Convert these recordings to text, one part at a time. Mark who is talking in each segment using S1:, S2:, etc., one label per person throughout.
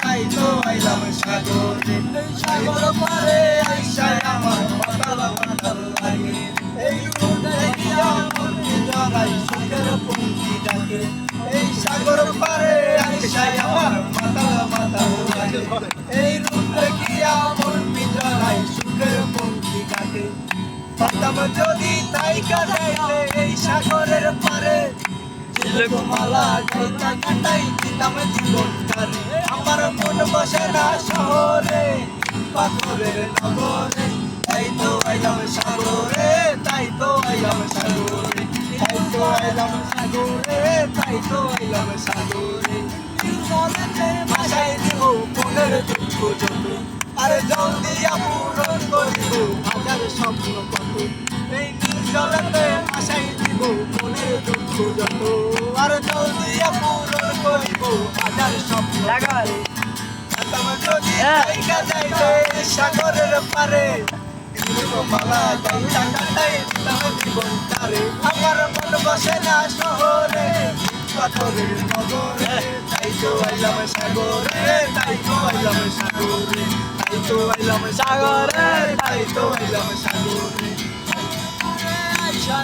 S1: তাই তো আইলাম সাগরে সাগর পারে আইসাই আমার মাতাল এই জড়াই সুখের পঙ্কি এই সাগর পারে আইসাই আমার মাতাল এই রূপ দেখিয়া মন জড়াই সুখের পঙ্কি ডাকে। পাতাম যদি তাই কাটাইলে এই সাগরের পারে আমার মন বসে না শহরে পাথরের নগরে তাই তো আইলাম সাগরে তাই তো আইলাম সাগরে তাই তো আইলাম সাগরে তাই তো আইলাম সাগরে ভাষায় দিব মনের দুঃখ যত আরে জল দিয়া পূরণ করিব হাজার স্বপ্ন কত এই জলেতে ভাষায় দিব মনের দুঃখ যত। আর জল দিয়া পূরণ করিব হাজার স্বপ্ন
S2: লাগাল
S1: তোমার যদি
S2: হ্যাঁ।
S1: জায়গা যাইবে সাগরের পারে মালা যাইতা কাটাই দিতাম জীবন তারে আমার মন বসে না শহরে পাথরের নগরে তাই তো আইলাম সাগরে তাই তো আইলাম সাগরে তাই তো আইলাম সাগরে তাই তো আইলাম সাগরে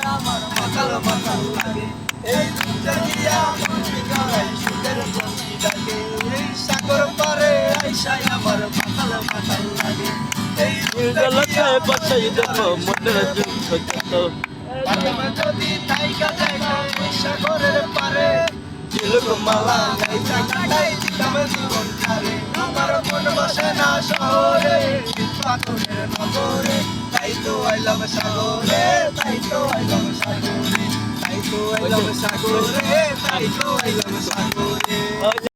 S1: আমার মাতাল মাতাল লাগে এই দুধে দিয়া মন বিকারাই সুখের বন্ধি ডাকে এই সাগর পারে আইসাই আমার মাতাল মাতাল লাগে এই দুধে দিয়া
S2: বাসাই দেব মনের
S1: মন তাই তো আইলাম সাগরে তাই তো আইলাম সাগরে তাই তো আইলাম সাগরে তাই তো আইলাম সাগরে